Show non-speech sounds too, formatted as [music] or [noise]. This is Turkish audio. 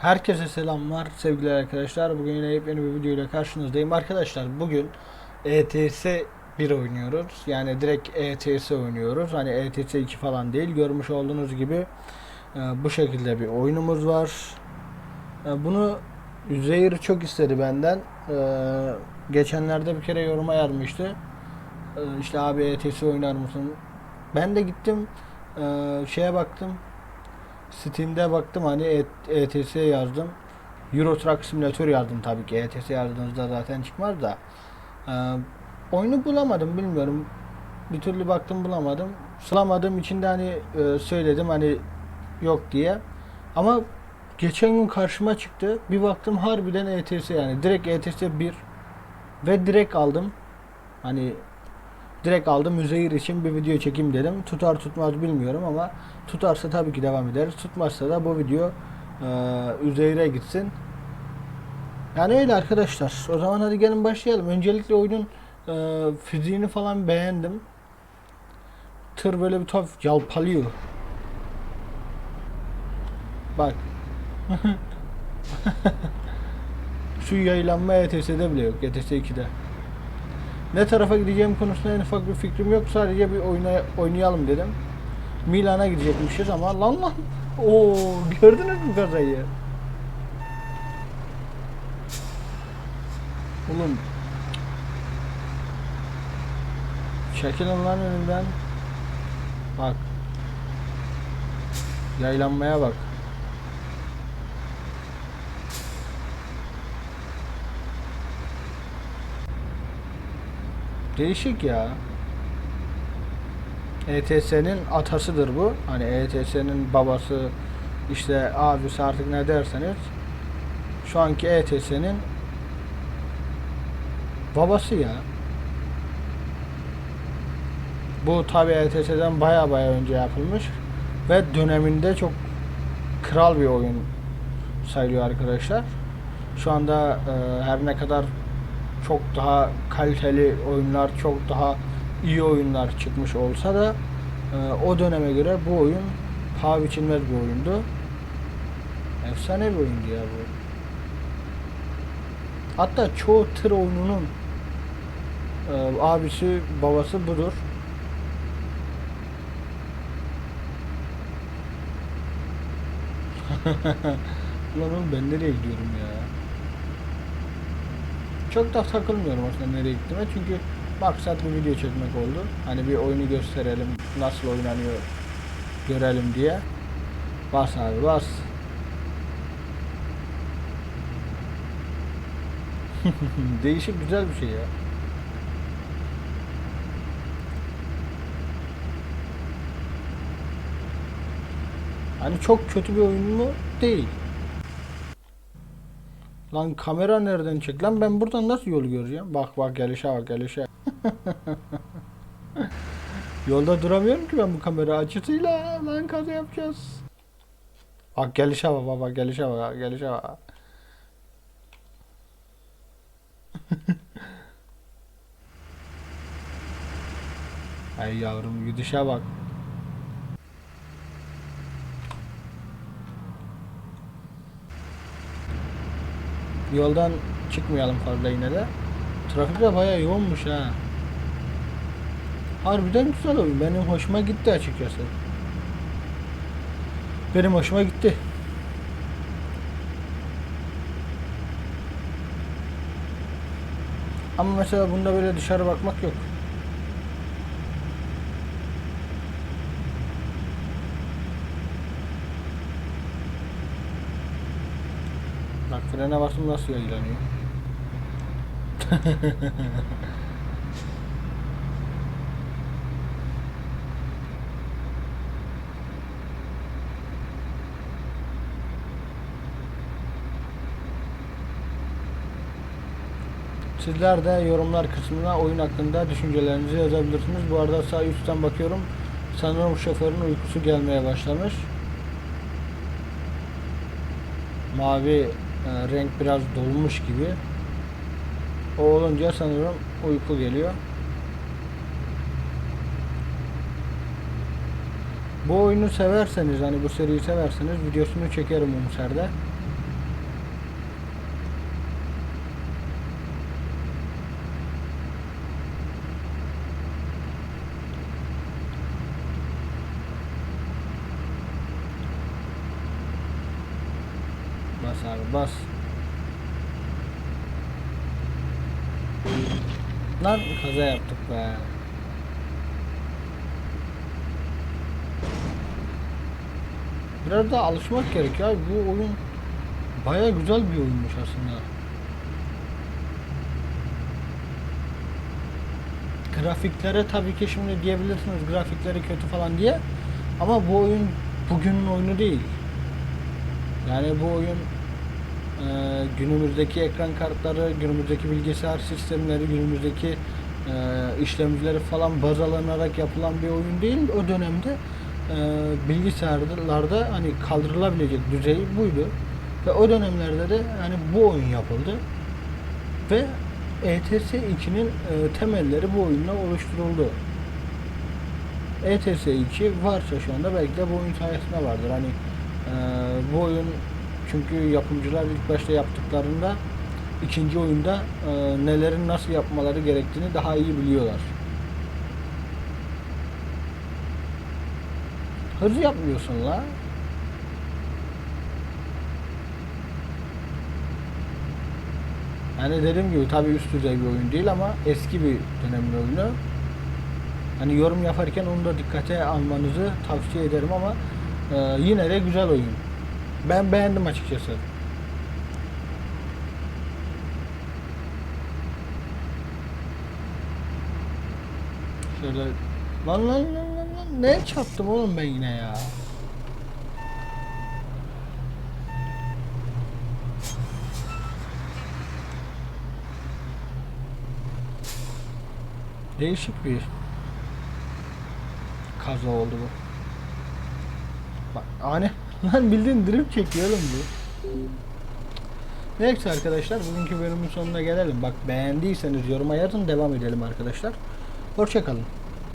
Herkese selamlar sevgili arkadaşlar. Bugün yine yepyeni bir video ile karşınızdayım. Arkadaşlar bugün ETS 1 oynuyoruz. Yani direkt ETS oynuyoruz. Hani ETS 2 falan değil. Görmüş olduğunuz gibi e, bu şekilde bir oyunumuz var. E, bunu Üzeyir çok istedi benden. E, geçenlerde bir kere yoruma yazmıştı. E, işte abi ETS oynar mısın? Ben de gittim şeye baktım. Steam'de baktım hani ETS yazdım. Euro Truck Simulator yazdım tabii ki. ETS yazdığınızda zaten çıkmaz da. Ee, oyunu bulamadım bilmiyorum. Bir türlü baktım bulamadım. Sılamadığım için de hani e, söyledim hani yok diye. Ama geçen gün karşıma çıktı. Bir baktım harbiden ETS yani. Direkt ETS 1 ve direkt aldım. Hani direkt aldım Üzeyir için bir video çekeyim dedim. Tutar tutmaz bilmiyorum ama tutarsa tabii ki devam ederiz. Tutmazsa da bu video e, Üzeyir'e gitsin. Yani öyle arkadaşlar. O zaman hadi gelin başlayalım. Öncelikle oyunun e, fiziğini falan beğendim. Tır böyle bir tuhaf yalpalıyor. Bak. [laughs] Şu yaylanma ETS'de bile yok. ETS 2'de. Ne tarafa gideceğim konusunda en ufak bir fikrim yok. Sadece bir oyna, oynayalım dedim. Milan'a gidecekmişiz ama lan lan. Oo gördünüz mü kazayı? Oğlum. Çekilin lan önümden. Bak. Yaylanmaya bak. Değişik ya. ETS'nin atasıdır bu. Hani ETS'nin babası işte abisi artık ne derseniz şu anki ETS'nin babası ya. Bu tabi ETS'den baya baya önce yapılmış ve döneminde çok kral bir oyun sayılıyor arkadaşlar. Şu anda e, her ne kadar çok daha kaliteli oyunlar, çok daha iyi oyunlar çıkmış olsa da e, o döneme göre bu oyun paha biçilmez bir oyundu. Efsane bir oyundu ya bu. Hatta çoğu tır oyununun e, abisi, babası budur. [laughs] Ulan oğlum ben nereye gidiyorum ya? Çok da takılmıyorum aslında nereye gittiğime çünkü maksat bir video çekmek oldu. Hani bir oyunu gösterelim, nasıl oynanıyor görelim diye. Bas abi bas. [laughs] Değişik güzel bir şey ya. Hani çok kötü bir oyun mu? Değil. Lan kamera nereden çek? Lan ben buradan nasıl yolu göreceğim? Bak bak gelişe bak gelişe. [laughs] Yolda duramıyorum ki ben bu kamera açısıyla. Lan kaza yapacağız. Bak gelişe bak bak gelişe bak gelişe bak. [laughs] Ay yavrum gidişe bak. Yoldan çıkmayalım fazla yine de. Trafik de bayağı yoğunmuş ha. Harbiden güzel oyun. Benim hoşuma gitti açıkçası. Benim hoşuma gitti. Ama mesela bunda böyle dışarı bakmak yok. Bak frene bastım nasıl yaylanıyor. [laughs] Sizler de yorumlar kısmına oyun hakkında düşüncelerinizi yazabilirsiniz. Bu arada sağ üstten bakıyorum. Sanırım şoförün uykusu gelmeye başlamış. Mavi e, renk biraz dolmuş gibi. O olunca sanırım uyku geliyor. Bu oyunu severseniz hani bu seriyi severseniz videosunu çekerim Umser'de. Bas abi bas. Lan kaza yaptık be. Biraz daha alışmak gerekiyor. Bu oyun baya güzel bir oyunmuş aslında. Grafiklere tabii ki şimdi diyebilirsiniz grafikleri kötü falan diye. Ama bu oyun bugünün oyunu değil. Yani bu oyun günümüzdeki ekran kartları, günümüzdeki bilgisayar sistemleri, günümüzdeki e, işlemcileri falan baz alınarak yapılan bir oyun değil. O dönemde e, bilgisayarlarda hani kaldırılabilecek düzey buydu. Ve o dönemlerde de hani bu oyun yapıldı. Ve ETS 2'nin e, temelleri bu oyunla oluşturuldu. ETS 2 varsa şu anda belki de bu oyun sayesinde vardır. Hani bu oyun çünkü yapımcılar ilk başta yaptıklarında ikinci oyunda e, nelerin nasıl yapmaları gerektiğini daha iyi biliyorlar. Hız yapmıyorsun la. Yani dediğim gibi tabii üst düzey bir oyun değil ama eski bir dönemin oyunu. Hani yorum yaparken onu da dikkate almanızı tavsiye ederim ama e, yine de güzel oyun. Ben beğendim açıkçası. Şöyle lan lan lan lan lan neye çarptım oğlum ben yine ya? Değişik bir kaza oldu bu. Bak ani lan bildiğin drift çekiyor oğlum bu. Neyse arkadaşlar bugünkü bölümün sonuna gelelim. Bak beğendiyseniz yoruma yazın devam edelim arkadaşlar. Hoşçakalın.